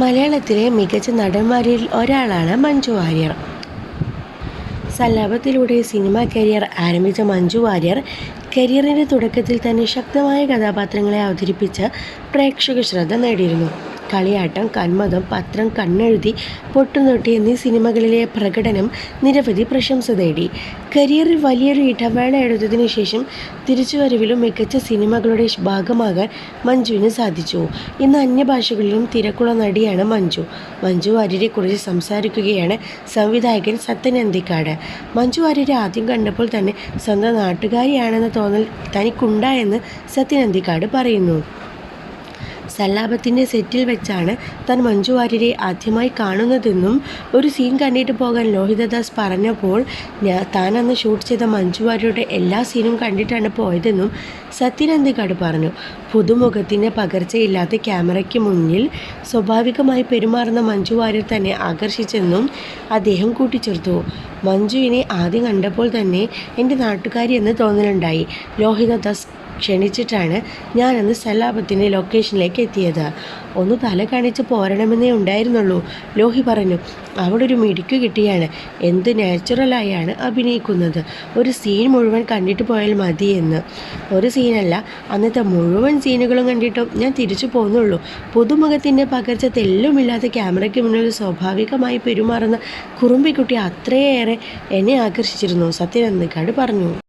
മലയാളത്തിലെ മികച്ച നടന്മാരിൽ ഒരാളാണ് മഞ്ജു വാര്യർ. സല്ലാപത്തിലൂടെ സിനിമാ കരിയർ ആരംഭിച്ച മഞ്ജു വാര്യർ കരിയറിന്റെ തുടക്കത്തിൽ തന്നെ ശക്തമായ കഥാപാത്രങ്ങളെ അവതരിപ്പിച്ച് പ്രേക്ഷക ശ്രദ്ധ നേടിയിരുന്നു. കളിയാട്ടം കന്മതം പത്രം കണ്ണെഴുതി പൊട്ടുതൊട്ടി എന്നീ സിനിമകളിലെ പ്രകടനം നിരവധി പ്രശംസ നേടി. കരിയറിൽ വലിയൊരു ഇടവേള എടുത്തതിനു ശേഷം തിരിച്ചുവരവിലും മികച്ച സിനിമകളുടെ ഭാഗമാകാൻ മഞ്ജുവിന് സാധിച്ചു. ഇന്ന് അന്യഭാഷകളിലും തിരക്കുള്ള നടിയാണ് മഞ്ജു. മഞ്ജു വാര്യരെക്കുറിച്ച് സംസാരിക്കുകയാണ് സംവിധായകൻ സത്യൻ അന്തിക്കാട്. മഞ്ജു വാര്യരെ ആദ്യം കണ്ടപ്പോൾ തന്നെ സ്വന്തം നാട്ടുകാരിയാണെന്ന തോന്നൽ തനിക്കുണ്ടായെന്ന് സത്യൻ അന്തിക്കാട് പറയുന്നു. സല്ലാപത്തിന്റെ സെറ്റിൽ വെച്ചാണ് താൻ മഞ്ജു വാര്യരെ ആദ്യമായി കാണുന്നതെന്നും ഒരു സീൻ കണ്ടിട്ട് പോകാൻ ലോഹിതദാസ് പറഞ്ഞപ്പോൾ താൻ അന്ന് ഷൂട്ട് ചെയ്ത മഞ്ജു വാര്യരുടെ എല്ലാ സീനും കണ്ടിട്ടാണ് പോയതെന്നും സത്യനന്ദിക്കാട് പറഞ്ഞു. പുതുമുഖത്തിന്റെ പകർച്ചയില്ലാത്ത ക്യാമറയ്ക്ക് മുന്നിൽ സ്വാഭാവികമായി പെരുമാറുന്ന മഞ്ജു വാര്യർ തന്നെ ആകർഷിച്ചെന്നും അദ്ദേഹം കൂട്ടിച്ചേർത്തു. മഞ്ജുവിനെ ആദ്യം കണ്ടപ്പോൾ തന്നെ എന്റെ നാട്ടുകാരി എന്ന് തോന്നലുണ്ടായി. ലോഹിതദാസ് ക്ഷണിച്ചിട്ടാണ് ഞാനന്ന് സലാബത്തിന്റെ ലൊക്കേഷനിലേക്ക് എത്തിയത്. ഒന്ന് തല കാണിച്ച് പോരണമെന്നേ ഉണ്ടായിരുന്നുള്ളൂ. ലോഹി പറഞ്ഞു അവിടെ ഒരു മിടിക്കു കിട്ടിയാണ്. എന്ത് നാച്ചുറലായാണ് അഭിനയിക്കുന്നത്. ഒരു സീൻ മുഴുവൻ കണ്ടിട്ട് പോയാൽ മതി എന്ന്. ഒരു സീനല്ല അന്നത്തെ മുഴുവൻ സീനുകളും കണ്ടിട്ടും ഞാൻ തിരിച്ചു പോന്നുള്ളൂ പുതുമുഖത്തിന്റെ പകർച്ച തെല്ലുമില്ലാത്ത ക്യാമറയ്ക്ക് മുന്നിൽ സ്വാഭാവികമായി പെരുമാറുന്ന കുറുമ്പിക്കുട്ടി അത്രയേറെ എന്നെ ആകർഷിച്ചിരുന്നു സത്യനന്ദിക്കാട് പറഞ്ഞു.